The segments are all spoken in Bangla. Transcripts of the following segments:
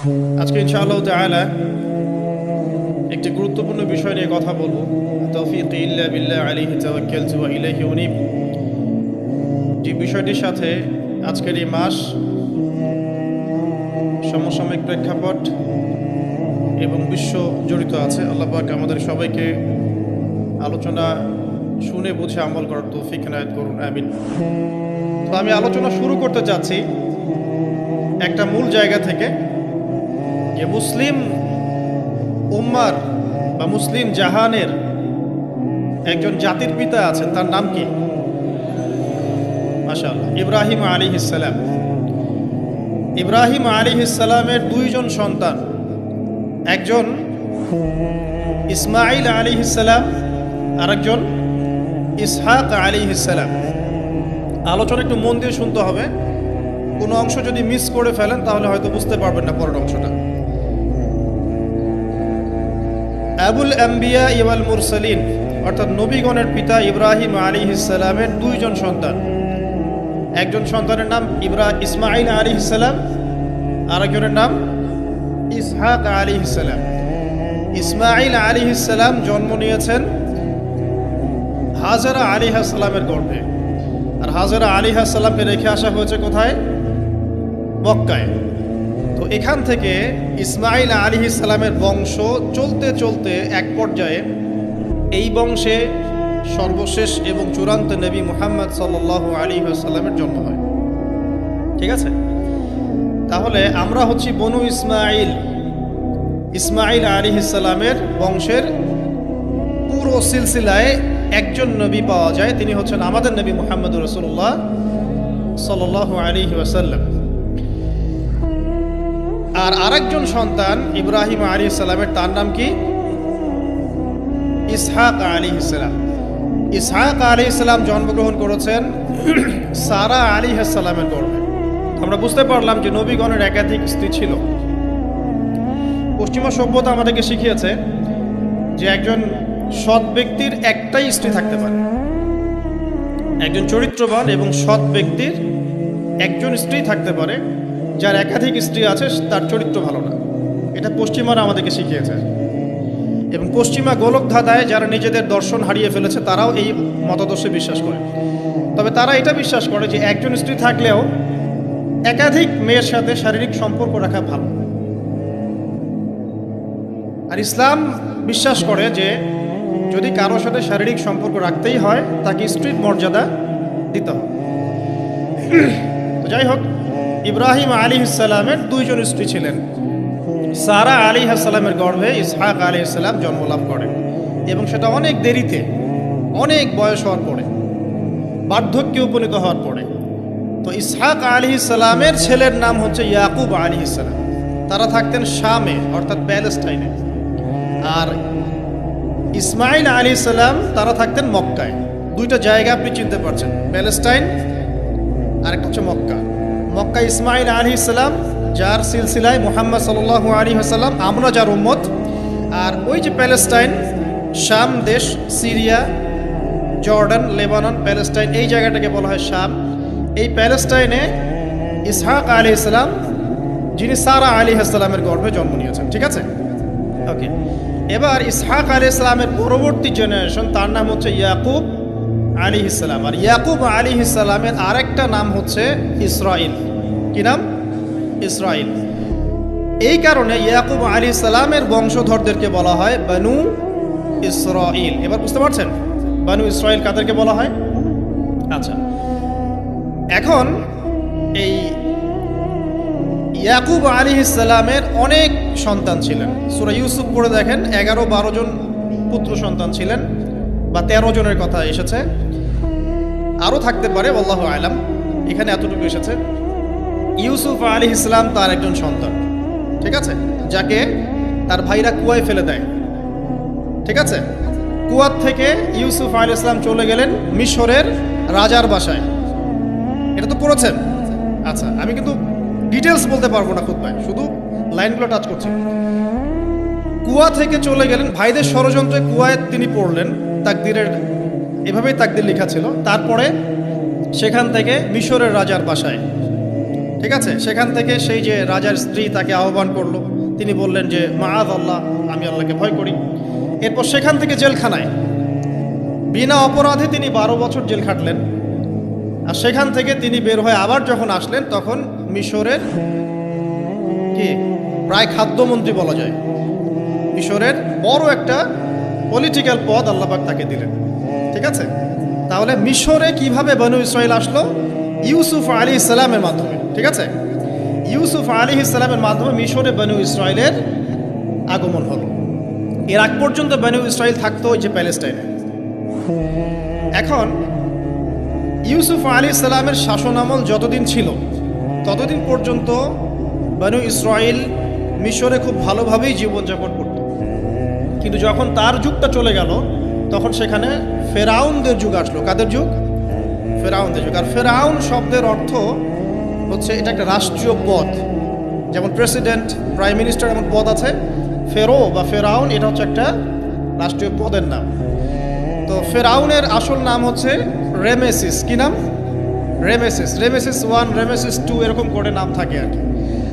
আজকে ইনশাআল্লাহ তাআলা একটি গুরুত্বপূর্ণ বিষয় নিয়ে কথা বলব। তৌফিক ইল্লা বিল্লাহ আলাইহি তাওয়াক্কালতু ওয়া ইলাইহি উনীব। যে বিষয়টির সাথে আজকের এই মাস সমসাময়িক প্রেক্ষাপট এবং বিশ্ব জড়িত আছে। আল্লাহ পাক আমাদের সবাইকে আলোচনা শুনে বুঝে আমল করার তৌফিক এনায়েত করুন, আমিন। তো আমি আলোচনা শুরু করতে চাচ্ছি একটা মূল জায়গা থেকে। যে মুসলিম উম্মার বা মুসলিম জাহানের একজন জাতির পিতা আছেন, তার নাম কি? মাশাআল্লাহ। ইব্রাহিম আলী ইসালাম ইব্রাহিম আলী ইসালামের দুইজন সন্তান। একজন ইসমাইল আলী ইসালাম আরেকজন ইসহাক আলী ইসালাম আলোচনা একটু মন দিয়ে শুনতে হবে। কোনো অংশ যদি মিস করে ফেলেন, তাহলে হয়তো বুঝতে পারবেন না পরের অংশটা। আবুল আম্বিয়া ইবাল মুরসালিন, অর্থাৎ নবীগণের পিতা ইব্রাহিম আলী ইসালামের দুইজন সন্তান। একজন সন্তানের নাম ইব্রা ইসমাইল আলী ইসালাম আরেকজনের নাম ইসহাক আলী ইসালাম ইসমাইল আলী ইসালাম জন্ম নিয়েছেন হাজারা আলী সালামের গর্ভে। আর হাজারা আলী সালামকে রেখে আসা হয়েছে কোথায়? মক্কায়। এখান থেকে ইসমাইল আলী ইসলামের বংশ চলতে চলতে এক পর্যায়ে এই বংশে সর্বশেষ এবং চূড়ান্ত নবী মুহাম্মদ সাল্লাহ আলী সাল্লামের জন্ম হয়। ঠিক আছে? তাহলে আমরা হচ্ছি বনু ইসমাইল ইসমাইল আলী ইসলামের বংশের পুরো সিলসিলায় একজন নবী পাওয়া যায়। তিনি হচ্ছেন আমাদের নবী মুহাম্মদ রসুল্লাহ সাল্লাহ আলী ওয়াসাল্লাম। আর আরেকজন সন্তান ইব্রাহিম আলী ইসলামের তার নাম কি? ইসহাক আলী ইসলাম ইসহাক আলী ইসলাম জন্মগ্রহণ করেছেন সারা আলী ইসলামের গর্ভে। আমরা বুঝতে পারলাম যে নবীগণের একাধিক স্ত্রী ছিল। পশ্চিমা সভ্যতা আমাদেরকে শিখিয়েছে যে একজন সৎ ব্যক্তির একটাই স্ত্রী থাকতে পারে। একজন চরিত্রবান এবং সৎ ব্যক্তির একজন স্ত্রী থাকতে পারে। যার একাধিক স্ত্রী আছে, তার চরিত্র ভালো না। এটা পশ্চিমারা আমাদেরকে শিখিয়েছে। এবং পশ্চিমা গোলক ধাঁধায় যারা নিজেদের দর্শন হারিয়ে ফেলেছে, তারাও এই মতাদর্শে বিশ্বাস করে। তবে তারা এটা বিশ্বাস করে যে একজন স্ত্রী থাকলেও একাধিক মেয়ের সাথে শারীরিক সম্পর্ক রাখা ভালো। আর ইসলাম বিশ্বাস করে যে যদি কারোর সাথে শারীরিক সম্পর্ক রাখতেই হয়, তাকে স্ত্রীর মর্যাদা দিতে হবে। তো যাই হোক ইব্রাহিম আলী ইসালামের দুইজন স্ত্রী ছিলেন। সারা আলী হাসালামের গর্ভে ইসহাক আলী ইসলাম জন্মলাভ করেন এবং সেটা অনেক দেরিতে, অনেক বয়স হওয়ার পরে, বার্ধক্যে উপনীত হওয়ার পরে। তো ইসহাক আলী ইসলামের ছেলের নাম হচ্ছে ইয়াকুব আলী ইসলাম তারা থাকতেন শামে, অর্থাৎ প্যালেস্টাইনে। আর ইসমাইল আলী ইসলাম তারা থাকতেন মক্কায়। দুইটা জায়গা আপনি চিনতে পারছেন, প্যালেস্টাইন আর একটা হচ্ছে মক্কা। মক্কা ইসমাইল আলী ইসলাম যার সিলসিলায় মোহাম্মদ সাল আলী হাসাল্লাম আমরা যার উম্মত। আর ওই যে প্যালেস্টাইন, শাম দেশ, সিরিয়া, জর্ডান, লেবানন, প্যালেস্টাইন, এই জায়গাটাকে বলা হয় শাম। এই প্যালেস্টাইনে ইসহাক আলী ইসলাম যিনি সারা আলী ইসলামের গর্ভে জন্ম নিয়েছেন, ঠিক আছে? ওকে এবার ইসহাক আলী ইসলামের পরবর্তী জেনারেশন তার নাম হচ্ছে ইয়াকুব। আলী ইসলাম আর ইয়াকুব আলী ইসলামের আরেকটা নাম হচ্ছে ইসরাইল কি নাম? ইসরাইল এই কারণে ইয়াকুব আলী ইসলামের বংশধরদেরকে বলা হয় বানু ইসরাইল এবার বুঝতে পারছেন? বানু ইসরাইল কাদেরকে বলা হয়? আচ্ছা। এখন এই ইয়াকুব আলী ইসলামের অনেক সন্তান ছিলেন। সুরা ইউসুফ পড়ে দেখেন, এগারো বারো জন পুত্র সন্তান ছিলেন, বা তেরো জনের কথা এসেছে। আরও থাকতে পারে আল্লাহ আলাম। এখানে এতটুকু এসেছে। ইউসুফ আলী ইসলাম তার একজন সন্তান, ঠিক আছে? যাকে তার ভাইরা কুয়ায় ফেলে দেয়, ঠিক আছে? কুয়ার থেকে ইউসুফ আলী ইসলাম চলে গেলেন মিশরের রাজার বাসায়। এটা তো পড়েছেন? আচ্ছা আমি কিন্তু ডিটেলস বলতে পারব না খুব ভাই শুধু লাইনগুলো টাচ করছি। কুয়া থেকে চলে গেলেন, ভাইদের ষড়যন্ত্রে কুয়ায় তিনি পড়লেন, তাকদিরের এভাবেই তাকদির লেখা ছিল। তারপরে সেখান থেকে মিশরের রাজার বাসায়। ঠিক আছে? সেখান থেকে সেই যে রাজার স্ত্রী তাকে আহ্বান করল। তিনি বললেন যে মাআদ আল্লাহ, আমি আল্লাহকে ভয় করি। এরপর সেখান থেকে জেলখানায় বিনা অপরাধে তিনি বারো বছর জেল খাটলেন। আর সেখান থেকে তিনি বের হয়ে আবার যখন আসলেন, তখন মিশরের কি? প্রায় খাদ্যমন্ত্রী বলা যায়। মিশরের বড় একটা পলিটিক্যাল পদ আল্লাপাক তাকে দিলেন। ঠিক আছে? তাহলে মিশরে কীভাবে বনু ইসরায়েল আসলো? ইউসুফ আলী ইসলামের মাধ্যমে, ঠিক আছে? ইউসুফ আলী ইসলামের মাধ্যমে মিশরে বনু ইসরায়েলের আগমন হলো। এর আগ পর্যন্ত বনু ইসরায়েল থাকতো ওই যে প্যালেস্টাইনে। এখন ইউসুফ আলী ইসলামের শাসনামল যতদিন ছিল, ততদিন পর্যন্ত বনু ইসরায়েল মিশরে খুব ভালোভাবেই জীবনযাপন করত। কিন্তু যখন তার যুগটা চলে গেল, তখন সেখানে ফেরাউনদের যুগ আসলো। কাদের যুগ? ফেরাউনদের যুগ। আর ফেরাউন শব্দের অর্থ হচ্ছে এটা একটা রাষ্ট্রীয় পদ। যেমন প্রেসিডেন্ট, প্রাইম মিনিস্টার এমন পদ আছে। ফেরো বা ফেরাউন, এটা হচ্ছে একটা রাষ্ট্রীয় পদের নাম। তো ফেরাউনের আসল নাম হচ্ছে রেমেসিস। কি নাম? Rameses. Rameses one, Rameses two, এরকম করে নাম থাকে আর কি।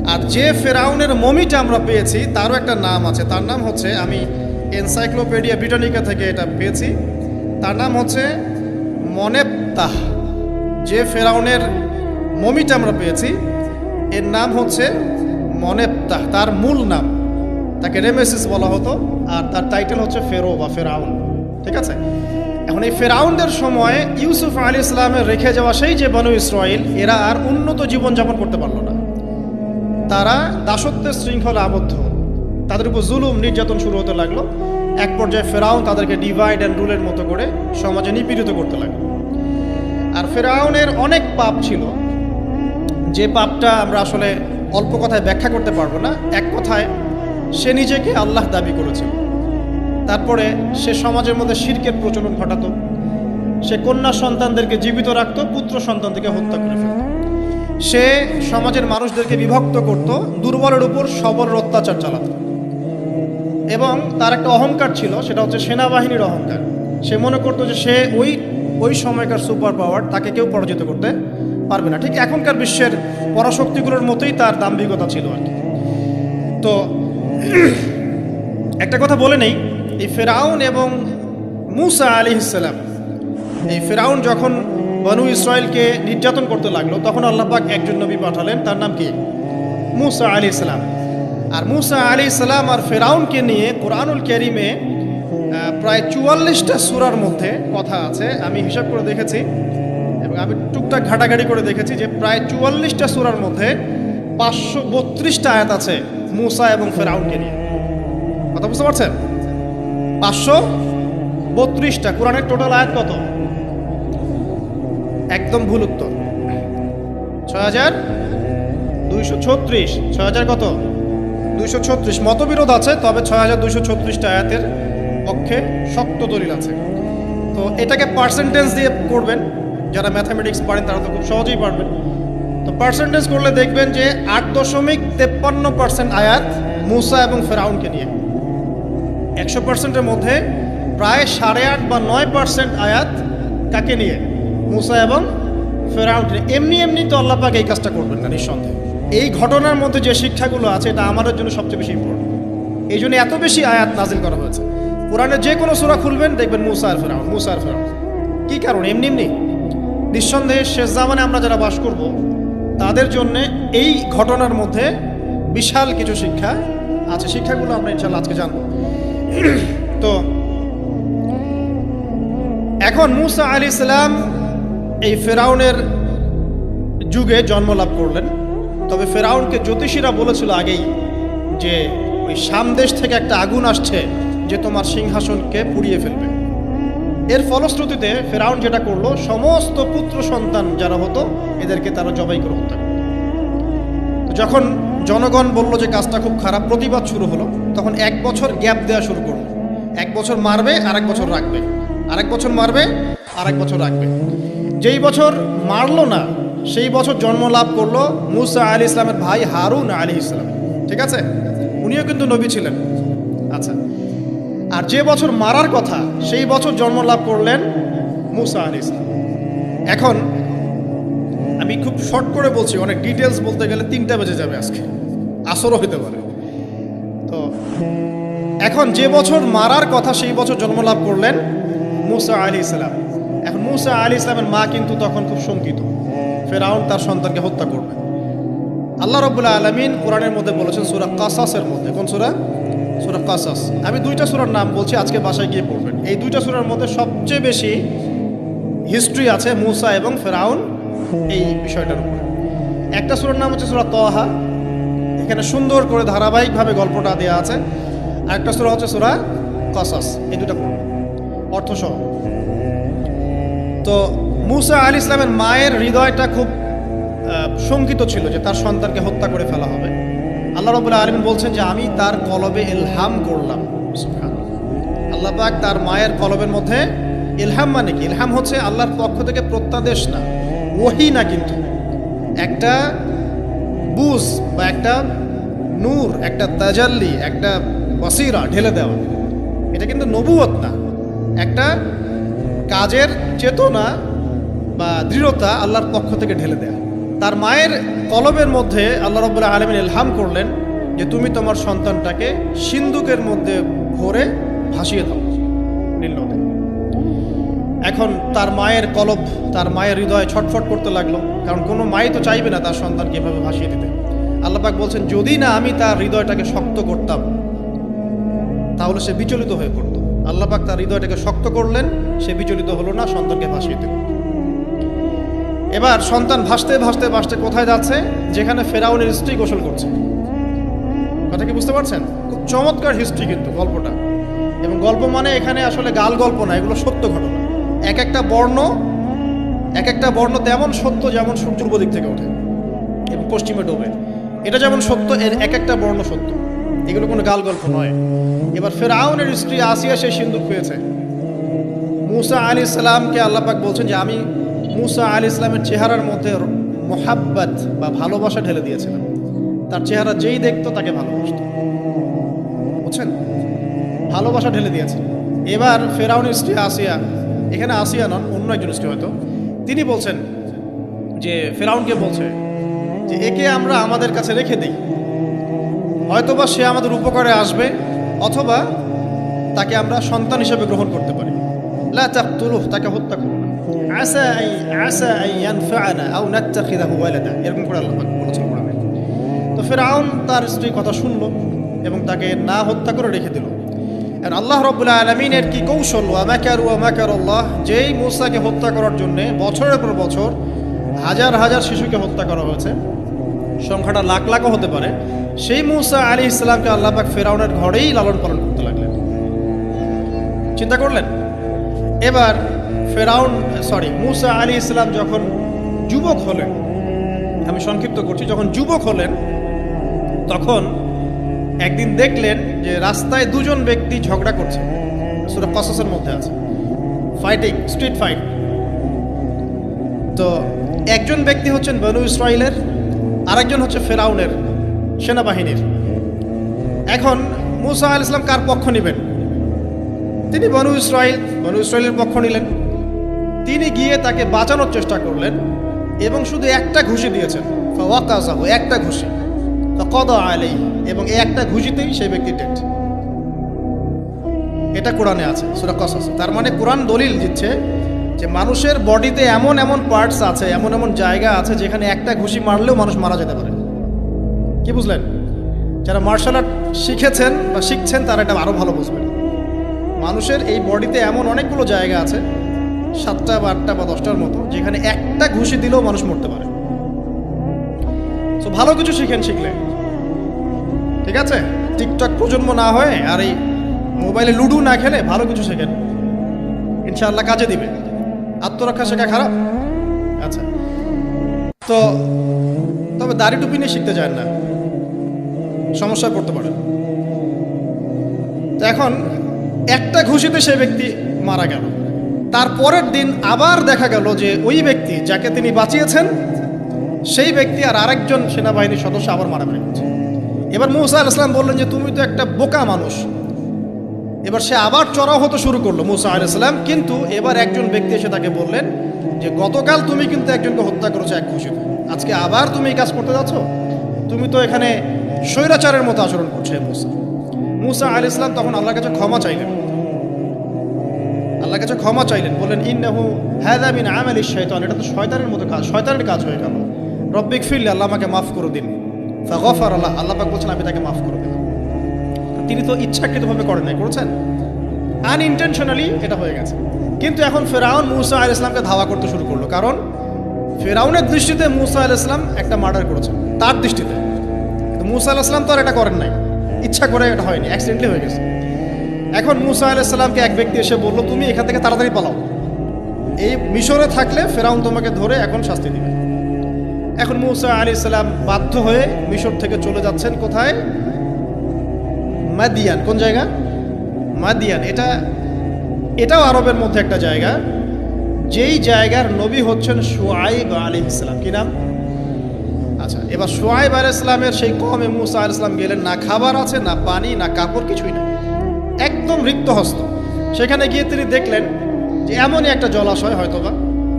আর যে ফেরাউনের মমিটা আমরা পেয়েছি, তারও একটা নাম আছে। তার নাম হচ্ছে, আমি এনসাইক্লোপিডিয়া ব্রিটানিকা থেকে এটা পেয়েছি। তার নাম হচ্ছে মনেপ্তাহ যে ফেরাউনের মমিটা আমরা পেয়েছি। এর নাম হচ্ছে মনেপ্তাহ তার মূল নাম। তাকে রেমেসিস বলা হতো, আর তার টাইটেল হচ্ছে ফেরো বা ফেরাউন। ঠিক আছে? এখন এই ফেরাউনদের সময় ইউসুফ আলী ইসলামের রেখে যাওয়া সেই যে বনু ইসরায়েল এরা আর উন্নত জীবনযাপন করতে পারল না। তারা দাসত্বের শৃঙ্খলা আবদ্ধ। তাদের উপর জুলুম, নির্যাতন শুরু হতে লাগল। এক পর্যায়ে ফেরাউন তাদেরকে ডিভাইড অ্যান্ড রুলের মতো করে সমাজে নিপীড়িত করতে লাগল। আর ফেরাউনের অনেক পাপ ছিল। যে পাপটা আমরা আসলে অল্প কথায় ব্যাখ্যা করতে পারব না, এক কথায় সে নিজেকে আল্লাহ দাবি করেছিল। তারপরে সে সমাজের মধ্যে শিরকের প্রচলন ঘটাতো। সে কন্যা সন্তানদেরকে জীবিত রাখতো, পুত্র সন্তানদেরকে হত্যা করে ফেলত। সে সমাজের মানুষদেরকে বিভক্ত করত, দুর্বলের উপর সবলের অত্যাচার চালাতো। এবং তার একটা অহংকার ছিল, সেটা হচ্ছে সেনাবাহিনীর অহংকার। সে মনে করতো যে সে ওই ওই সময়কার সুপার পাওয়ার, তাকে কেউ পরাজিত করতে পারবে না। ঠিক এখনকার বিশ্বের পরাশক্তিগুলোর মতোই তার দাম্ভিকতা ছিল আর কি। তো একটা কথা বলে নেই, এই ফেরাউন এবং মুসা আলী ইসালাম এই ফেরাউন যখন বনু ইসরায়েলকে নির্যাতন করতে লাগল, তখন আল্লাহ পাক একজন নবী পাঠালেন, তার নাম কি? মুসা আলী ইসলাম আর মুসা আলী ইসলাম আর ফেরাউনকে নিয়ে কোরআনুল ক্যারিমে প্রায় চুয়াল্লিশটা সুরার মধ্যে কথা আছে। আমি হিসাব করে দেখেছি এবং আমি টুকটাক ঘাটাঘাটি করে দেখেছি যে প্রায় চুয়াল্লিশটা সুরার মধ্যে পাঁচশো বত্রিশটা আয়াত আছে মুসা এবং ফেরাউনকে নিয়ে। কথা বুঝতে পারছেন? পাঁচশো বত্রিশটা। কোরআনের টোটাল আয়াত কত? একদম ভুল উত্তর। ছয় হাজার দুইশো ছত্রিশ। ছয় হাজার কত? দুইশো ছত্রিশ মতবিরোধ আছে, তবে ছয় হাজার দুইশো ছত্রিশটা আয়াতের পক্ষে শক্ত দলিল আছে। তো এটাকে পার্সেন্টেজ দিয়ে করবেন। যারা ম্যাথামেটিক্স পারেন, তারা তো খুব সহজেই পারবেন। তো পার্সেন্টেজ করলে দেখবেন যে আট দশমিক তেপ্পান্ন পার্সেন্ট আয়াত মুসা এবং ফেরাউনকে নিয়ে। একশো পার্সেন্টের মধ্যে প্রায় সাড়ে আট বা নয় পার্সেন্ট আয়াত কাকে নিয়ে? মুসা এবং ফেরাউনকে এমনি এমনি তো আল্লাহ পাক এই কাজটা করবেন না, নিঃসন্দেহে। এই ঘটনার মধ্যে যে শিক্ষাগুলো আছে, এটা আমাদের জন্য সবচেয়ে বেশি ইম্পর্টেন্ট এই জন্য এত বেশি আয়াত নাজিল করা হয়েছে। কোরআনের যে কোনো সূরা খুলবেন, দেখবেন মুসা ফেরাউন মুসা ফেরাউন। কি কারণ? এমনি এমনি। নিঃসন্দেহে শেষ জামানে আমরা যারা বাস করব, তাদের জন্য এই ঘটনার মধ্যে বিশাল কিছু শিক্ষা আছে। শিক্ষাগুলো আমরা ইনশাল্লাহ আজকে জানব। তো, এখন মুসা আলী ইসলাম এই ফেরাউনের যুগে জন্ম লাভ করলেন। তবে ফেরাউনকে জ্যোতিষীরা বলেছিল আগেই যে ওই সামদেশ থেকে একটা আগুন আসছে যে তোমার সিংহাসনকে পুড়িয়ে ফেলবে। এর ফলশ্রুতিতে ফেরাউন যেটা করল, সমস্ত পুত্র সন্তান যারা হতো, এদেরকে তারা জবাই করে হত্যা। যখন জনগণ বলল যে কাজটা খুব খারাপ, প্রতিবাদ শুরু হলো, তখন এক বছর গ্যাপ দেওয়া শুরু করল। এক বছর মারবে, আরেক বছর রাখবে। আরেক বছর মারবে, আরেক বছর রাখবে। যেই বছর মারলো না সেই বছর জন্ম লাভ করল মুসা আলী ইসলামের ভাই হারুন আলী ইসলাম। ঠিক আছে? উনিও কিন্তু নবী ছিলেন। আচ্ছা। আর যে বছর মারার কথা, সেই বছর জন্ম লাভ করলেন মুসা আলী ইসলাম। এখন আমি খুব শর্ট করে বলছি, অনেক ডিটেলস বলতে গেলে তিনটা বেজে যাবে আজকে। আসরও হতে পারে। তো, এখন যে বছর মারার কথা, সেই বছর জন্মলাভ করলেন মুসা আলী ইসলাম। এখন মুসা আলী ইসলামের মা কিন্তু তখন খুব শঙ্কিত। ফেরাউন তার সন্তানকে হত্যা করবে। আল্লাহ রবুল্লাহ আলমিন কোরআনের মধ্যে বলেছেন, সুরা কাসাসের মধ্যে। কোন সুরা? সুরা কাসাস। আমি দুইটা সুরার নাম বলছি, আজকে বাসায় গিয়ে পড়বেন। এই দুইটা সুরার মধ্যে সবচেয়ে বেশি হিস্ট্রি আছে মুসা এবং ফেরাউন এই বিষয়টার উপর। একটা সুরার নাম হচ্ছে সুরা তহা এখানে সুন্দর করে ধারাবাহিকভাবে গল্পটা দেওয়া আছে। আর একটা সুরা হচ্ছে সুরা কসাস। এই দুটা পড়বেন। অর্থ সহ তো মুসা আলী ইসলামের মায়ের হৃদয়টা খুব শঙ্কিত ছিল যে তার সন্তানকে হত্যা করে ফেলা হবে। আল্লাহ রবুল্লাহ আলমিন বলছেন যে, আমি তার কলবে এলহাম করলাম। আল্লাহ পাক তার মায়ের কলবের মধ্যে এলহাম মানে কি? এলহাম হচ্ছে আল্লাহর পক্ষ থেকে প্রত্যাদেশ না, ওহি না কিন্তু। একটা বুঝ বা একটা নূর, একটা তাজাল্লি, একটা বসিরা ঢেলে দেওয়া। এটা কিন্তু নবুয়ত না। একটা কাজের চেতনা বা দৃঢ়তা আল্লাহর পক্ষ থেকে ঢেলে দেয়া। তার মায়ের কলবের মধ্যে আল্লাহ রব্বুল্লাহ আলমিন ইলহাম করলেন যে, তুমি তোমার সন্তানটাকে সিন্ধুকের মধ্যে ভরে ভাসিয়ে দাও। নীল নদে। এখন তার মায়ের কলব, তার মায়ের হৃদয় ছটফট করতে লাগল, কারণ কোনো মাই তো চাইবে না তার সন্তানকে এভাবে ভাসিয়ে দিতে। আল্লাপাক বলছেন, যদি না আমি তার হৃদয়টাকে শক্ত করতাম, তাহলে সে বিচলিত হয়ে পড়তো। আল্লাপাক তার হৃদয়টাকে শক্ত করলেন, সে বিচলিত হলো না, সন্তানকে ভাসিয়ে দিল। এবার সন্তান ভাসতে ভাসতে ভাসতে কোথায় যাচ্ছে? যেখানে ফেরাউনের স্ত্রী গোসল করছে। কথা কি বুঝতে পারছেন? খুব চমৎকার হিস্ট্রি কিন্তু গল্পটা। এবং গল্প মানে এখানে আসলে গাল গল্প না, এগুলো সত্য ঘটনা। এক একটা বর্ণ, এক একটা বর্ণ তেমন সত্য যেমন সূর্য পূর্ব দিক থেকে ওঠে, এবং পশ্চিমে ডোবে। এটা যেমন সত্য, এর এক একটা বর্ণ সত্য। এগুলো কোনো গাল গল্প নয়। এবার ফেরাউনের স্ত্রী আসিয়া সেই সিন্দুক পেয়েছে। মুসা আলী ইসলামকে আল্লাপাক বলছেন যে, আমি মুসা আলী ইসলামের চেহারার মধ্যে মোহাব্বত বা ভালোবাসা ঢেলে দিয়েছিলাম তার চেহারা যেই দেখতো তাকে ভালোবাসত। বুঝছেন? ভালোবাসা ঢেলে দিয়েছে। এবার ফেরাউনের স্ত্রী আসিয়া, এখানে আসিয়া নন, অন্য একজন স্ত্রী হয়তো, তিনি বলছেন যে, ফেরাউনকে বলছে যে, একে আমরা আমাদের কাছে রেখে দিই। হয়তোবা সে আমাদের উপকারে আসবে, অথবা তাকে আমরা সন্তান হিসেবে গ্রহণ করতে পারি। লা তাকে হত্যা করো না। আসা আসা ইয়ানফাআনা আও নাত্তাখিযাহু ওয়ালাদা এরকম করে আল্লাহ পাক বলেছেন তো ফেরাউন তার স্ত্রী কথা শুনল এবং তাকে না হত্যা করে রেখে দিল। আর আল্লাহ রব্বুল আলমিনের কি কৌশল? ওয়ামাকার ওয়ামাকার আল্লাহ যেই মুসাকে হত্যা করার জন্যে বছরের পর বছর হাজার হাজার শিশুকে হত্যা করা হয়েছে, সংখ্যাটা লাখ লাখও হতে পারে, সেই মুসা আলী ইসলামকে আল্লাহ পাক ফেরাউনের ঘরেই লালন পালন করতে লাগলেন। চিন্তা করলেন? এবার ফেরাউন সরি মুসা আলী ইসলাম যখন যুবক হলেন, আমি সংক্ষিপ্ত করছি, যখন যুবক হলেন, তখন একদিন দেখলেন যে রাস্তায় দুজন ব্যক্তি ঝগড়া করছে। সুরা কসসের মধ্যে আছে। ফাইটিং স্ট্রিট ফাইট তো একজন ব্যক্তি হচ্ছেন বনু ইসরায়েলের আরেকজন হচ্ছে ফেরাউনের সেনাবাহিনীর। এখন মুসা আল ইসলাম কার পক্ষ নেবেন? তিনি বনু ইসরায়েল বনু ইসরায়েলের পক্ষ নিলেন। তিনি গিয়ে তাকে বাঁচানোর চেষ্টা করলেন এবং শুধু একটা ঘুষি দিয়েছেন। একটা ঘুষি। কদ আলাই এবং এই একটা ঘুষিতেই সেই ব্যক্তি ডেট এটা কোরআনে আছে, সুরা কসাস। তার মানে কোরআন দলিল দিচ্ছে যে মানুষের বডিতে এমন এমন পার্টস আছে, এমন এমন জায়গা আছে যেখানে একটা ঘুষি মারলেও মানুষ মারা যেতে পারে। কি বুঝলেন? যারা মার্শাল আর্ট শিখেছেন বা শিখছেন তারা এটা আরও ভালো বুঝবেন। মানুষের এই বডিতে এমন অনেকগুলো জায়গা আছে সাতটা বা আটটা বা দশটার মতো, যেখানে একটা ঘুষি দিলেও মানুষ মরতে পারে। তো ভালো কিছু শিখেন শিখলে। ঠিক আছে? টিকটক প্রজন্ম না হয়ে আর এই মোবাইলে লুডু না খেলে ভালো কিছু শেখেন। ইনশাআল্লাহ কাজে দিবে। আত্মরক্ষা শেখা খারাপ? আচ্ছা। তো, তবে দাড়ি টুপি নিয়ে শিখতে চান না। সমস্যায় পড়তে পারেন। তো এখন একটা ঘুষিতে সে ব্যক্তি মারা গেল। তার পরের দিন আবার দেখা গেল যে ওই ব্যক্তি যাকে তিনি বাঁচিয়েছেন, সেই ব্যক্তি আর আরেকজন সেনাবাহিনীর সদস্য আবার মারামারি করছে এবার মুসা আল ইসলাম বললেন যে, তুমি তো একটা বোকা মানুষ। এবার সে আবার চড়াও হতে শুরু করল মুসা আল ইসলাম কিন্তু এবার একজন ব্যক্তি এসে তাকে বললেন যে, গতকাল তুমি কিন্তু একজনকে হত্যা করেছ এক খুশিতে। আজকে আবার তুমি এই কাজ করতে যাচ্ছ? তুমি তো এখানে স্বৈরাচারের মতো আচরণ করছ মুসা। মুসা আল ইসলাম তখন আল্লাহর কাছে ক্ষমা চাইলেন। আল্লাহর কাছে ক্ষমা চাইলেন, বললেন, ইন্নাহু হ্যাদা মিন আমালি শয়তান। এটা তো শয়তানের মতো কাজ, শয়তানের কাজ হয়ে গেল। রব্বিক ফিরলে আল্লাহ আমাকে মাফ করে দিন। ফাগফার আল্লাহ আল্লাহ পাক বলছেন, আমি তাকে মাফ করে দিলাম। তিনি তো ইচ্ছাকৃতভাবে করেন নাই, করেছেন? আনইনটেনশনালি এটা হয়ে গেছে। কিন্তু এখন ফেরাউন মুসা আল ইসলামকে ধাওয়া করতে শুরু করল। কারণ ফেরাউনের দৃষ্টিতে মুসা আল ইসলাম একটা মার্ডার করেছেন তার দৃষ্টিতে। কিন্তু মুসা আল ইসলাম তো আর এটা করেন নাই। ইচ্ছা করে এটা হয়নি অ্যাক্সিডেন্টলি হয়ে গেছে। এখন মুসা আলাইসাল্লামকে এক ব্যক্তি এসে বলল, তুমি এখান থেকে তাড়াতাড়ি পালাও। এই মিশরে থাকলে ফেরাউন তোমাকে ধরে এখন শাস্তি দিবে। এখন মুসা আলি সাল্লাম বাধ্য হয়ে মিশর থেকে চলে যাচ্ছেন কোথায়? মাদিয়ান। কোন জায়গা? মাদিয়ান। এটা, এটাও আরবের মধ্যে একটা জায়গা। যেই জায়গার নবী হচ্ছেন সোয়াইব আলী ইসলাম কি নাম? আচ্ছা এবার সোয়াইব আলী ইসলামের সেই কমে মুসা আল ইসলাম গেলেন, না খাবার আছে, না পানি, না কাপড়, কিছুই না। একদম রিক্ত হস্ত সেখানে গিয়ে তিনি দেখলেন যে এমনই একটা জলাশয় হয়তোবা,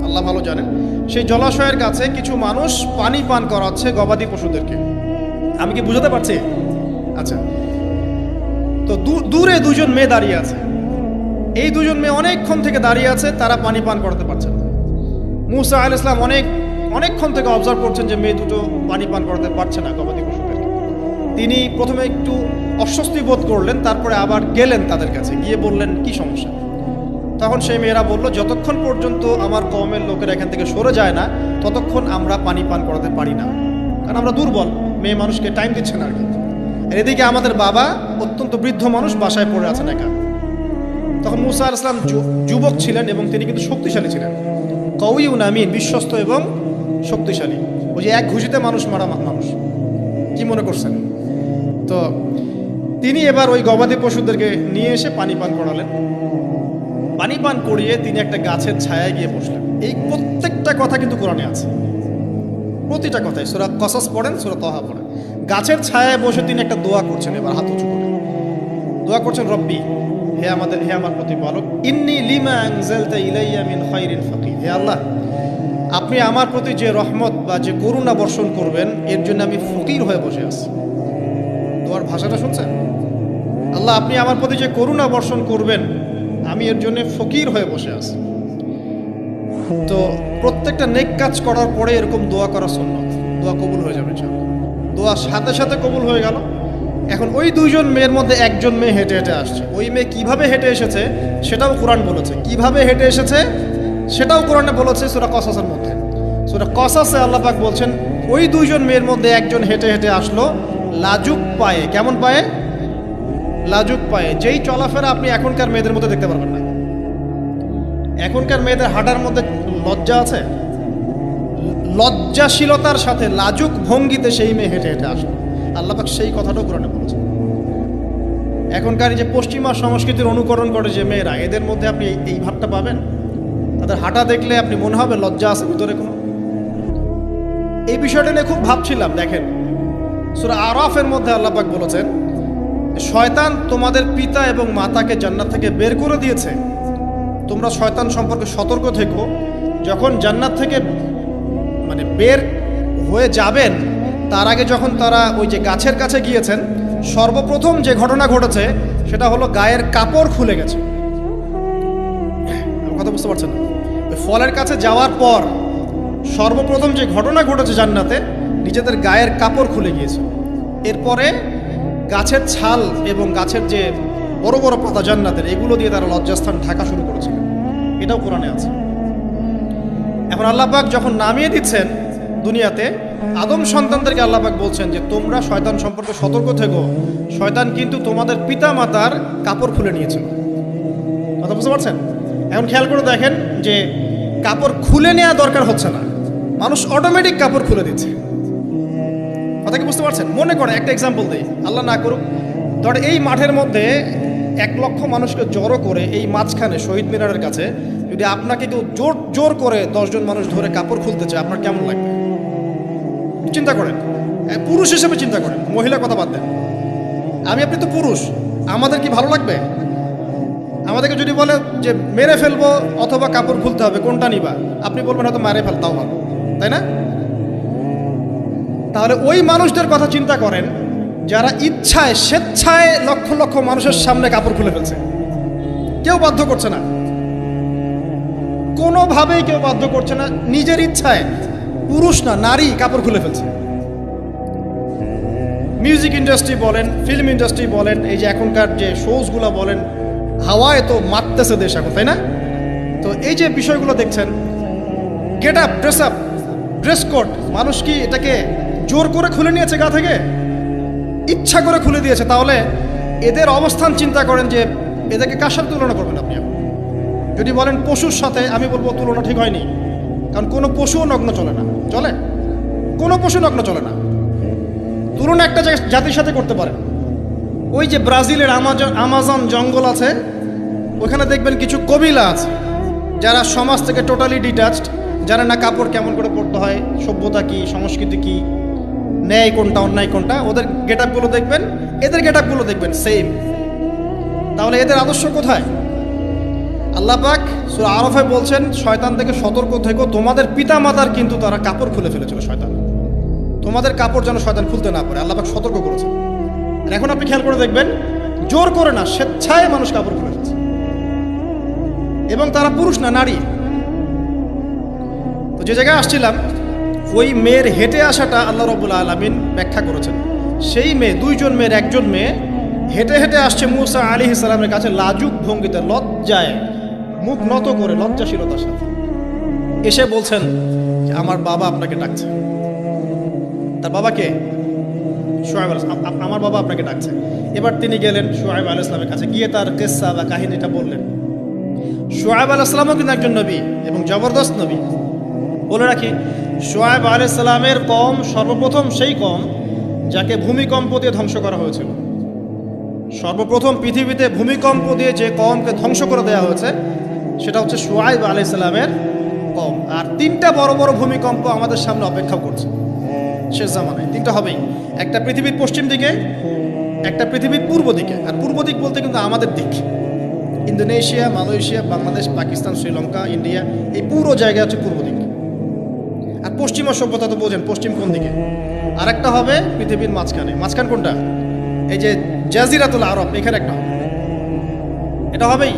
আল্লাহ ভালো জানেন। সেই জলাশয়ের কাছে কিছু মানুষ পানি পান করাচ্ছে গবাদি পশুদেরকে। আমি কি বুঝাতে পারছি? আচ্ছা। তো দূরে দুজন মেয়ে দাঁড়িয়ে আছে। এই দুজন মেয়ে অনেকক্ষণ থেকে দাঁড়িয়ে আছে, তারা পানি পান করতে পারছেন না। মুসা আল ইসলাম অনেক, অনেকক্ষণ থেকে অবজার্ভ করছেন যে মেয়ে দুটো পানি পান করাতে পারছে না গবাদি পশুদেরকে। তিনি প্রথমে একটু অস্বস্তি বোধ করলেন, তারপরে আবার গেলেন তাদের কাছে, গিয়ে বললেন, কি সমস্যা? তখন সেই মেয়েরা বলল, যতক্ষণ পর্যন্ত আমার কমের লোকেরা এখান থেকে সরে যায় না, ততক্ষণ আমরা পানি পান করাতে পারি না। কারণ আমরা দুর্বল, মেয়ে মানুষকে টাইম দিচ্ছে না আর কি। এদিকে আমাদের বাবা অত্যন্ত বৃদ্ধ মানুষ বাসায় পড়ে আছেন একা। তখন মুসা আল ইসলাম যুবক ছিলেন এবং তিনি কিন্তু শক্তিশালী ছিলেন। কউইউ নামিন, বিশ্বস্ত এবং শক্তিশালী। ওই যে এক ঘুষিতে মানুষ মারা মানুষ। কি মনে করছেন? তো তিনি এবার ওই গবাদি পশুদেরকে নিয়ে এসে পানি পান করালেন। পানি পান করিয়ে তিনি একটা গাছের ছায়ায় গিয়ে বসলেন। এই প্রত্যেকটা কথা কিন্তু কোরআনে আছে। প্রতিটা কথাই। সুরা কসাস পড়েন, সুরা তহা পড়েন। গাছের ছায়ায় বসে তিনি একটা দোয়া করছেন, এবার হাত উঁচু করে। দোয়া করছেন, রব্বি, হে আমাদের, হে আমার প্রতিপালক, ইন্নি লিমা আনজালতা ইলাইয়া মিন খাইরিন ফাকির। হে আল্লাহ, আপনি আমার প্রতি যে রহমত বা যে করুণা বর্ষণ করবেন, এর জন্য আমি ফকির হয়ে বসে আছি। দোয়ার ভাষাটা শুনছেন? আল্লাহ, আপনি আমার প্রতি যে করুণা বর্ষণ করবেন, আমি এর জন্য ফকির হয়ে বসে আছি। তো প্রত্যেকটা নেক কাজ করার পরে এরকম দোয়া করা সুন্নত। দোয়া কবুল হয়ে যাবে। দোয়া সাথে সাথে কবুল হয়ে গেল। এখন ওই দুইজন মেয়ের মধ্যে একজন মেয়ে হেঁটে হেঁটে আসছে। ওই মেয়ে কীভাবে হেঁটে এসেছে, সেটাও কোরআন বলেছে। কীভাবে হেঁটে এসেছে, সেটাও কোরআনে বলেছে সুরা কসাসের মধ্যে। সুরা কসাসে আল্লাহ পাক বলছেন, ওই দুইজন মেয়ের মধ্যে একজন হেঁটে হেঁটে আসলো, লাজুক পায়ে। কেমন পায়ে? লাজুক পায়ে, যেই চলাফেরা আপনি এখনকার মেয়েদের মধ্যে দেখতে পারবেন না। এখনকার মেয়েদের হাঁটার মধ্যে লজ্জা আছে? লজ্জাশীলতার সাথে লাজুক ভঙ্গিতে সেই মেয়ে হেঁটে হেঁটে আসলো। আল্লাপাক সেই কথাটাও কোরআনে বলেছে এখনকার যে পশ্চিমা সংস্কৃতির অনুকরণ করে যে মেয়েরা, এদের মধ্যে আপনি এই- এই ভাবটা পাবেন? তাদের হাঁটা দেখলে আপনি মনে হবে লজ্জা আছে ভিতরে কোনো? এই বিষয়টা নিয়ে খুব ভাবছিলাম, দেখেন। সুরা আরাফের মধ্যে আল্লাপাক বলেছেন শয়তান তোমাদের পিতা এবং মাতাকে জান্নাত থেকে বের করে দিয়েছে। তোমরা শয়তান সম্পর্কে সতর্ক থেকো। যখন জান্নাত থেকে মানে বের হয়ে যাবেন, তার আগে যখন তারা ওই যে গাছের কাছে গিয়েছেন, সর্বপ্রথম যে ঘটনা ঘটেছে সেটা হলো গায়ের কাপড় খুলে গেছে। কথা বুঝতে পারছেন ফলের কাছে যাওয়ার পর সর্বপ্রথম যে ঘটনা ঘটেছে জান্নাতে, নিজেদের গায়ের কাপড় খুলে গিয়েছে। এরপরে গাছের ছাল এবং গাছের যে বড় বড় পাতা জান্নাতের, এগুলো দিয়ে তারা লজ্জাস্থান ঢাকা শুরু করেছিল। এটাও কোরআনে আছে। এখন আল্লাহবাক যখন নামিয়ে দিচ্ছেন দুনিয়াতে, আদম সন্তানদেরকে আল্লাহবাক বলছেন যে, তোমরা শয়তান সম্পর্কে সতর্ক থেকো। শয়তান কিন্তু তোমাদের পিতা মাতার কাপড় খুলে নিয়েছিল। কথা বুঝতে পারছেন? এখন খেয়াল করে দেখেন যে, কাপড় খুলে নেওয়া দরকার হচ্ছে না। মানুষ অটোমেটিক কাপড় খুলে দিচ্ছে। কথা কি বুঝতে পারছেন? মনে করে, একটা এক্সাম্পল দিই। আল্লাহ না করুক, ধর এই মাঠের মধ্যে এক লক্ষ মানুষকে জড়ো করে এই মাঝখানে শহীদ মিনারের কাছে যদি আপনাকে কেউ জোর জোর করে দশজন মানুষ ধরে কাপড় খুলতে চায়, আপনার কেমন লাগবে? চিন্তা করেন। পুরুষ হিসেবে চিন্তা করেন, মহিলা কথা বাদ দেন। আমি, আপনি তো পুরুষ, আমাদের কি ভালো লাগবে? আমাদেরকে যদি বলে যে, মেরে ফেলব অথবা কাপড় খুলতে হবে, কোনটা নিবা? আপনি বলবেন হয়তো, মারে ফেলতাও ভালো। তাই না? তাহলে ওই মানুষদের কথা চিন্তা করেন যারা ইচ্ছায়, স্বেচ্ছায় লক্ষ লক্ষ মানুষের সামনে কাপড় খুলে ফেলছে। কেউ বাধ্য করছে না। কোনোভাবেই কেউ বাধ্য করছে না। নিজের ইচ্ছায় পুরুষ না, নারী কাপড় খুলে ফেলছে। মিউজিক ইন্ডাস্ট্রি বলেন, ফিল্ম ইন্ডাস্ট্রি বলেন, এই যে এখনকার যে শোজগুলো বলেন, হাওয়ায় তো মারতেছে দেশ এখন, তাই না? তো এই যে বিষয়গুলো দেখছেন get up dress up dress code মানুষ কি এটাকে জোর করে খুলে নিয়েছে গা থেকে? ইচ্ছা করে খুলে দিয়েছে। তাহলে এদের অবস্থান চিন্তা করেন যে এদেরকে কার সাথে তুলনা করবেন আপনি যদি বলেন পশুর সাথে, আমি বলব তুলনা ঠিক হয়নি। কারণ কোনো পশুও নগ্ন চলে না। চলে? কোনো পশু নগ্ন চলে না। তুলনা একটা জাতির সাথে করতে পারেন। ওই যে ব্রাজিলের আমাজন আমাজন জঙ্গল আছে, ওখানে দেখবেন কিছু কবিলা আছে, যারা সমাজ থেকে টোটালি ডিটাচড যারা না কাপড় কেমন করে পরতে হয়, সভ্যতা কি, সংস্কৃতি কি ন্যায় কোনটা অন্যায় কোনটা ওদের গেট আপগুলো দেখবেন, এদের গেট আপগুলো দেখবেন সেম তাহলে এদের আদর্শ কোথায়? আল্লাহ পাক সুরা আরফে বলছেন, শয়তান থেকে সতর্ক থেকো, তোমাদের পিতা মাতার কিন্তু তারা কাপড় খুলে ফেলেছিল শয়তান। তোমাদের কাপড় যেন শয়তান খুলতে না পারে। আল্লাহ পাক সতর্ক করেছেন। আর এখন আপনি খেয়াল করে দেখবেন, জোর করে না, স্বেচ্ছায় মানুষ কাপড় খুলে ফেলছে। এবং তারা পুরুষ না, নারী। তো যে জায়গায় আসছিলাম ওই মেয়ের হেঁটে আসাটা আল্লাহ রবুল্লা আলমিন ব্যাখ্যা করেছেন। সেই মেয়ে, দুইজন মেয়ের, একজন মেয়ে হেঁটে হেঁটে আসছে মুসা আলী ইসলামের কাছে লাজুক ভঙ্গিতে, লজ্জায়, মুখ নত করে, লজ্জাশীলতার সাথে। এসে বলছেন যে আমার বাবা আপনাকে ডাকছে। তার বাবাকে সোহেব আল আমার বাবা আপনাকে ডাকছে। এবার তিনি গেলেন সোহেব আল ইসলামের কাছে। গিয়ে তার কেসা বা কাহিনীটা বললেন। সোহেব আল ইসলামও কিন্তু একজন নবী এবং জবরদস্ত নবী। বলে রাখি সোহেব আল ইসলামের কম, সর্বপ্রথম সেই কম যাকে ভূমিকম্প দিয়ে ধ্বংস করা হয়েছিল। সর্বপ্রথম পৃথিবীতে ভূমিকম্প দিয়ে যে কমকে ধ্বংস করে দেওয়া হয়েছে, সেটা হচ্ছে সোয়াইব আলি ইসলামের কম। আর তিনটা বড় বড় ভূমিকম্প আমাদের সামনে অপেক্ষা করছে। শেষ জামানায়। তিনটা হবেই। একটা পৃথিবীর পশ্চিম দিকে, একটা পৃথিবীর পূর্ব দিকে। আর পূর্ব দিক বলতে কিন্তু আমাদের দিক। Indonesia, Malaysia, Bangladesh, Pakistan, Sri Lanka, India, এই পুরো জায়গা হচ্ছে পূর্ব দিক। আর পশ্চিমা সভ্যতা তো বোঝেন, পশ্চিম কোন দিকে? আর একটা হবে পৃথিবীর মাঝখানে। মাঝখান কোনটা? এই যে জাজিরাতুল আরব, এখানে একটা হবে। এটা হবেই।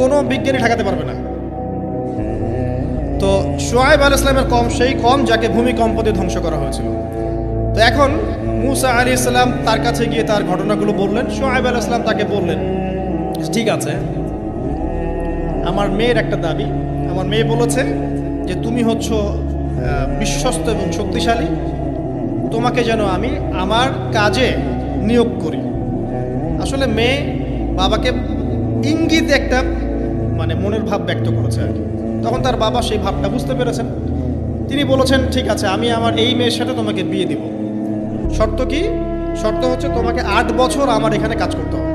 কোনো বিজ্ঞানী ঠেকাতে পারবে না। তো সোয়াইব আল ইসলামের কম, সেই কম যাকে ভূমিকম্প দিয়ে ধ্বংস করা হয়েছিল। তো এখন মুসা আলী ইসলাম তার কাছে গিয়ে তার ঘটনাগুলো বললেন সোয়াইব আল ইসলাম তাকে বললেন, ঠিক আছে, আমার মেয়ের একটা দাবি, আমার মেয়ে বলেছে যে তুমি হচ্ছ বিশ্বস্ত এবং শক্তিশালী, তোমাকে যেন আমি আমার কাজে নিয়োগ করি। আসলে মেয়ে বাবাকে ইঙ্গিত একটা মানে মনের ভাব ব্যক্ত করেছে আর কি। তখন তার বাবা সেই ভাবটা বুঝতে পেরেছেন। তিনি বলেছেন, ঠিক আছে, আমি আমার এই মেয়ের সাথে তোমাকে বিয়ে দিব। শর্ত কি? শর্ত হচ্ছে তোমাকে আট বছর আমার এখানে কাজ করতে হবে।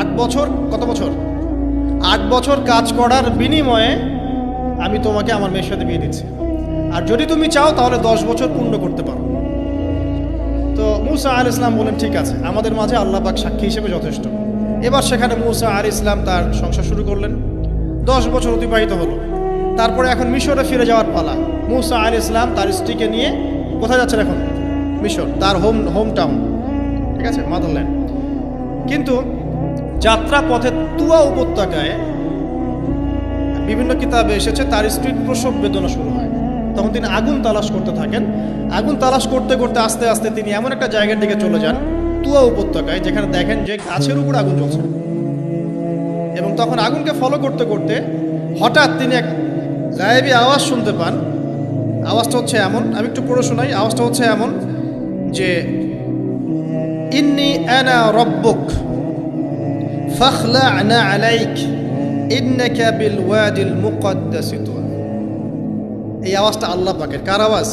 আট বছর? কত বছর? আট বছর কাজ করার বিনিময়ে আমি তোমাকে আমার মেয়ের সাথে বিয়ে দিচ্ছি। আর যদি তুমি চাও, তাহলে দশ বছর পূর্ণ করতে পারো। তো মুসা আল ইসলাম বলেন ঠিক আছে, আমাদের মাঝে আল্লাহ পাক সাক্ষী হিসেবে যথেষ্ট। এবার সেখানে মুসা আল ইসলাম তার সংসার শুরু করলেন। দশ বছর অতিবাহিত হলো। তারপরে এখন মিশরে ফিরে যাওয়ার পালা। মুসা আল ইসলাম তার স্ত্রীকে নিয়ে কোথায় যাচ্ছেন এখন? মিশর, তার হোম হোম টাউন। ঠিক আছে, মাদারল্যান্ড। কিন্তু যাত্রা পথে তুয়া উপত্যকায় বিভিন্ন কিতাবে এসেছে, তার স্ত্রীর প্রসব বেদনা শুরু হয়। তখন তিনি আগুন তালাশ করতে থাকেন। আগুন তালাশ করতে করতে আস্তে আস্তে তিনি এমন একটা জায়গার দিকে চলে যান, তুয়া উপত্যকায়, যেখানে দেখেন যে গাছের উপর আগুন জ্বলছে। এবং তখন আগুনকে ফলো করতে করতে হঠাৎ তিনি এক গায়েবী আওয়াজ শুনতে পান। আওয়াজটা হচ্ছে এমন, আমি একটু পড়ে শোনাই। আওয়াজটা হচ্ছে এমন যে, ইন্নি আনা রব্বুক ফখলা আনা আলাইক ইন্নাকা বিল ওয়াদিল মুকদ্দাসি তুয়া এই আওয়াজটা আল্লাহ পাকের। কার আওয়াজ?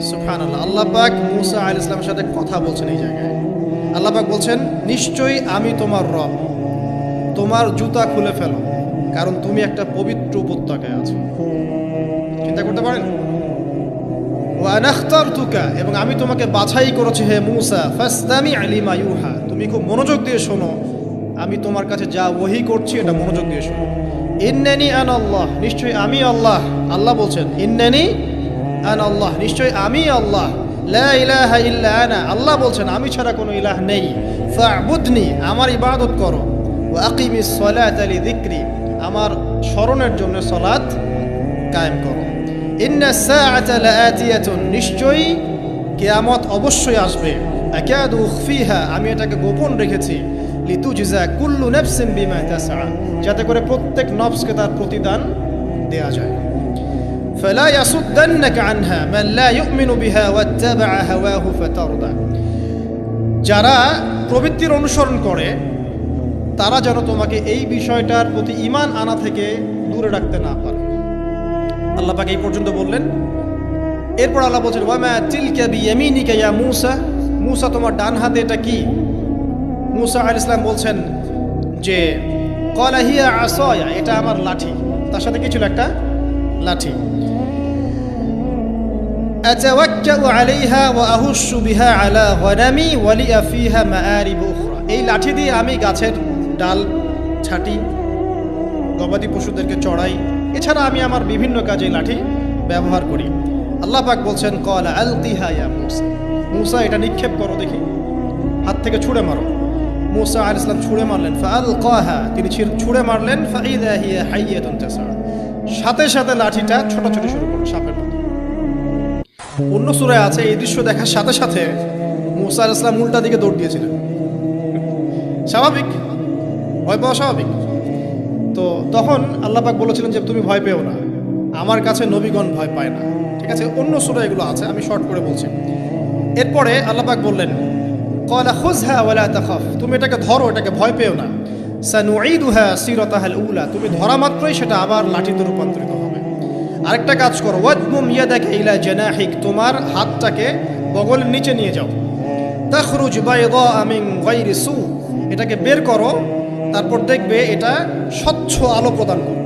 সুফান আল্লাহ আল্লাহ পাক মুসা আল ইসলামের সাথে কথা বলছেন এই জায়গায়। আল্লাহ পাক বলছেন, নিশ্চয়ই আমি তোমার রব। তোমার জুতা খুলে ফেলো। কারণ তুমি একটা পবিত্র উপত্যকায় আছো। চিন্তা করতে পারেন? ওয়ানাখতার তুকা এবং আমি তোমাকে বাছাই করেছি হে মুসা ফাস্তামি আলিমা ইউহা। তুমি খুব মনোযোগ দিয়ে শোনো। আমি তোমার কাছে যা ওহি করছি, এটা মনোযোগ দিয়ে শোনো। ইন্নানি আন আল্লাহ, নিশ্চয়ই আমি আল্লাহ। আল্লাহ বলছেন, ইন্নানি আন আল্লাহ, নিশ্চয়ই আমি আল্লাহ। লা ইলাহা ইল্লা আনা। আল্লাহ বলছেন, আমি ছাড়া কোনো ইলাহ নেই। ফা'বুদনি, আমার ইবাদত করো। ওয়া আকিমিস সালাতা লিযিকরি, আমার স্মরণের জন্য সালাত কায়েম করো। ইন্না সাআতা লাআতিয়াতুন, নিশ্চয়ই কিয়ামত অবশ্যই আসবে। আকাদু উখফিহা আমি এটাকে গোপন রেখেছি। লিতুজজা কুল্লু নাফসিন বিমা তাসআ যাতে করে প্রত্যেক নফসকে তার প্রতিদান দেয়া যায় فلا يصدنك عنها من لا يؤمن بها واتبع هواه فتردى যারা প্রবৃত্তির অনুসরণ করে তারা যেন তোমাকে এই বিষয়টার প্রতি ইমান আনা থেকে দূরে রাখতে না পারে আল্লাহ পাকে এই পর্যন্ত বললেন এরপর আল্লাহ বলছেন ওয়ামা তিলকা বিয়ামিনিকা ইয়া মূসা মূসা তোমার ডান হাতে এটা কি মুসা আল ইসলাম বলছেন যে কলাহিয়া আসয়া, এটা আমার লাঠি। তার সাথে কিছু একটা? লাঠি। এই লাঠি দিয়ে আমি গাছের ডাল ছাটি, গবাদি পশুদেরকে চড়াই, এছাড়া আমি আমার বিভিন্ন কাজে লাঠি ব্যবহার করি। আল্লাহ পাক বলছেন, কলা আলতিহা ইয়া মুসা। মুসা, এটা নিক্ষেপ করো দেখি। হাত থেকে ছুঁড়ে মারো। মুসা আল ইসলাম ছুঁড়ে মারলেন ফাল কাহা তিনি ছুঁড়ে মারলেন সাথে সাথে লাঠিটা ছোটাছুটি শুরু করল সাপের মতো। অন্য সুরায় আছে, এই দৃশ্য দেখার সাথে সাথে মুসা আল ইসলাম উল্টা দিকে দৌড় দিয়েছিলেন। স্বাভাবিক? ভয় পাওয়া স্বাভাবিক? তো তখন আল্লাহ পাক বলেছিলেন যে, তুমি ভয় পেও না। আমার কাছে নবীগণ ভয় পায় না। ঠিক আছে? অন্য সুরা এগুলো আছে, আমি শর্ট করে বলছি। এরপরে আল্লাহ পাক বললেন কলা খুজহা ওয়ালা তাখাফ। তুমি এটাকে ধরো, এটাকে ভয় পেও না। সানুঈদুহা সিরাতাহাল উলা। তুমি ধরা মাত্রই সেটা আবার লাঠিতে রূপান্তরিত হবে। আরেকটা কাজ করো ওয়াদমুম ইয়াদাকা ইলা জানাহিক। তোমার হাতটাকে বগলের নিচে নিয়ে যাও। তাখরুজ বাইদা মিন গায়রি সু। এটাকে বের করো, তারপর দেখবে এটা স্বচ্ছ আলো প্রদান করবে।